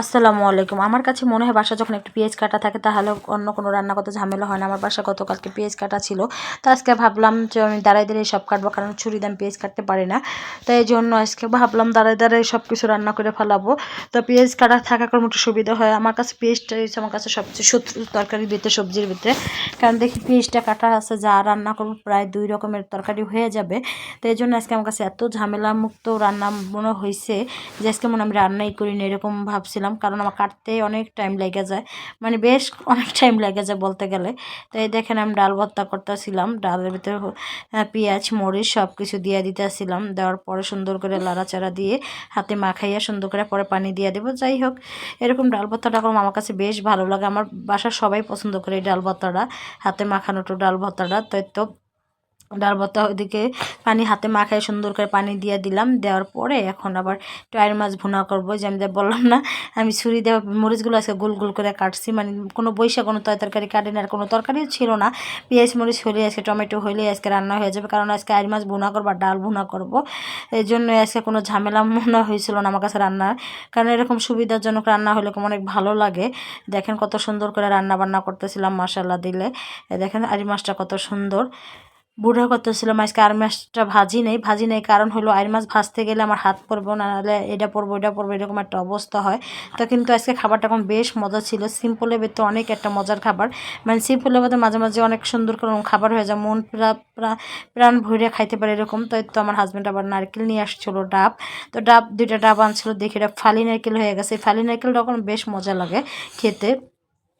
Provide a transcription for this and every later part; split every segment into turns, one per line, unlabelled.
আসসালামু আলাইকুম। আমার কাছে মনে হয় বাসা যখন একটু পেঁয়াজ কাটা থাকে, তাহলে অন্য কোনো রান্না করতে ঝামেলা হয় না। আমার বাসা গতকালকে পেঁয়াজ কাটা ছিল। তো আজকে ভাবলাম যে আমি দাঁড়াই দাঁড়িয়ে সব কাটবো, কারণ ছুরি দাম পেঁয়াজ কাটতে পারি না। তো এই জন্য আজকে ভাবলাম দাঁড়াই দাঁড়াই সব কিছু রান্না করে ফেলাবো। তো পেঁয়াজ কাটা থাকা কোনো একটু সুবিধা হয়। আমার কাছে পেঁয়াজটা হচ্ছে আমার কাছে সবচেয়ে শত্রু তরকারির ভিতরে, সবজির ভিতরে। কারণ দেখি পেঁয়াজটা কাটা আছে, যা রান্না করব প্রায় দুই রকমের তরকারি হয়ে যাবে। তো এই জন্য আজকে আমার কাছে এত ঝামেলা মুক্ত রান্না মনে হয়েছে যে আজকে মনে আমি রান্নাই করি না এরকম ভাবছিলাম। কারণ আমার কাটতে অনেক টাইম লেগে যায়। মানে বেশ অনেক টাইম লেগে যায় বলতে গেলে। তো এই দেখেন আমি ডাল ভর্তা করতেছিলাম, ডালের ভিতরে পেঁয়াজ, মরিচ সব কিছু দিয়ে দিতেছিলাম। দেওয়ার পরে সুন্দর করে লাড়াচাড়া দিয়ে হাতে মাখাইয়া সুন্দর করে পরে পানি দিয়ে দেবো। যাই হোক, এরকম ডাল ভর্তাটা করলাম আমার কাছে বেশ ভালো লাগে। আমার বাসার সবাই পছন্দ করে এই ডাল ভর্তাটা, হাতে মাখানোটো ডাল ভর্তাটা। তো তো ডাল ভর্তা ওইদিকে পানি হাতে মাখায় সুন্দর করে পানি দিয়ে দিলাম। দেওয়ার পরে এখন আবার টয়ের মাছ ভুনা করব। যে আমি বললাম না, আমি ছুরি দেওয়া মরিচগুলো আজকে গোল গোল করে কাটছি। মানে কোনো বৈশা কোনো তরকারি কাটি না আর কোনো তরকারিও ছিল না। পেঁয়াজ, মরিচ হলে আজকে, টমেটো হলে আজকে রান্না হয়ে যাবে। কারণ আজকে আইর মাছ ভুনা করব ডাল ভুনা করব। এই জন্য আজকে কোনো ঝামেলা মনে হয়েছিল না আমার কাছে রান্না কারণ এরকম সুবিধাজনক রান্না হলে অনেক ভালো লাগে। দেখেন কত সুন্দর করে রান্না বান্না করতেছিলাম মশালা দিলে। দেখেন আইর মাছটা কত সুন্দর। বুড়া করতেছিলাম আজকে আর মাছটা ভাজি নেই। ভাজি নেই কারণ হলো আর মাছ ভাজতে গেলে আমার হাত পড়ব নাহলে এটা পড়ব এটা পড়ব, এরকম একটা অবস্থা হয়। তো কিন্তু আজকে খাবারটা এখন বেশ মজা ছিল। সিম্পলের ভেতরে অনেক একটা মজার খাবার। মানে সিম্পলের ভেতরে মাঝে মাঝে অনেক সুন্দর করে খাবার হয়ে যায়। মন প্রাণ ভরে খাইতে পারে এরকম। তো তো আমার হাজব্যান্ড আবার নারকেল নিয়ে আসছিল ডাব। তো ডাব, দুইটা ডাব আনছিল, দেখে এটা ফালি নারকেল হয়ে গেছে। ফালি নারকেলটা এখন বেশ মজা লাগে খেতে।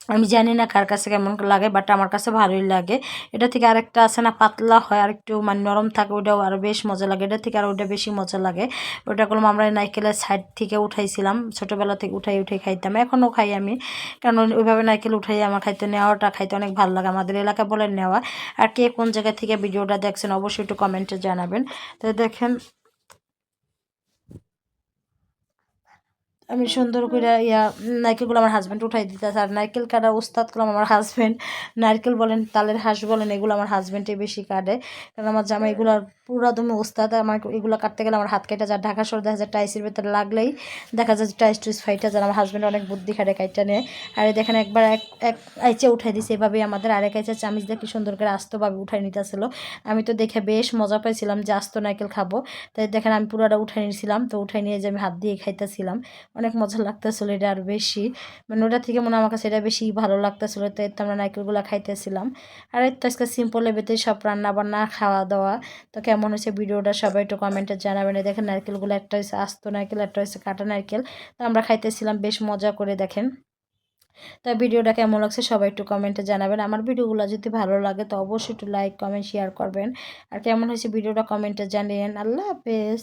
আমি জানি না কার কাছে কেমন লাগে বাট আমার কাছে ভালোই লাগে। এটা থেকে আরেকটা আছে না, পাতলা হয় আর একটু মানে নরম থাকে, ওটাও আরও বেশ মজা লাগে। এটা থেকে আর ওটা বেশি মজা লাগে। ওটা করলাম আমরা নাইকেলের সাইড থেকে উঠাইছিলাম, ছোটোবেলা থেকে উঠাই উঠে খাইতাম, এখনও খাই আমি। কারণ ওইভাবে নাইকেল উঠাই আমার খাইতে নেওয়াটা খাইতে অনেক ভালো লাগে, আমাদের এলাকা বলে নেওয়া। আর কে কোন জায়গা থেকে ভিডিওটা দেখছেন, অবশ্যই একটু কমেন্টে জানাবেন। তো দেখেন আমি সুন্দর করে ইয়া নারকেলগুলো আমার হাজব্যান্ড উঠাই দিতেছে। আর নারকেল কাটার উস্তাদ করলাম আমার হাজব্যান্ড নারকেল বলেন, তালের হাঁস বলেন, এগুলো আমার হাজব্যান্ডে বেশি কাটে। কারণ আমার জামা এগুলোর পুরো দমে উস্তাদ আমার এগুলো কাটতে গেলে আমার হাত কেটে যায়। ঢাকা সর দেখা যায় টাইসের ভেতরে লাগলেই দেখা যায় টাইস টুইস ফাইটা যায়। আমার হাজব্যান্ড অনেক বুদ্ধি খাটে কাইটা নেয়। আর দেখেন একবার এক এক আইচে উঠাই দিছে এভাবেই আমাদের। আরেক আইচে চামিচ কি সুন্দর করে আস্তভাবে উঠাই নিতেছিল। আমি তো দেখে বেশ মজা পাইছিলাম যে আস্ত নারকেল খাব। তাই দেখেন আমি পুরোটা উঠাই নিয়েছিলাম তো উঠাই নিয়ে যে আমি হাত দিয়ে খাইতেছিলাম। অনেক মজা লাগতেছিলো এটা আর বেশি। মানে ওটা থেকে মনে আমার কাছে এটা বেশি ভালো লাগতেছিলো, তো এতে আমরা নারকেলগুলো খাইতেছিলাম। আর এই তো আজকে সিম্পলের ভেতরে সব রান্না বান্না খাওয়া দাওয়া তো কেমন হয়েছে ভিডিওটা সবাই একটু কমেন্টে জানাবেন। দেখেন নারকেলগুলো একটা হয়েছে আস্ত নারকেল, একটা হয়েছে কাটা নারকেল। তো আমরা খাইতেছিলাম বেশ মজা করে, দেখেন। তো ভিডিওটা কেমন লাগছে সবাই একটু কমেন্টে জানাবেন। আমার ভিডিওগুলো যদি ভালো লাগে তো অবশ্যই একটু লাইক কমেন্ট শেয়ার করবেন। আর কেমন হয়েছে ভিডিওটা কমেন্টে জানিয়েন। আল্লাহ হাফেজ।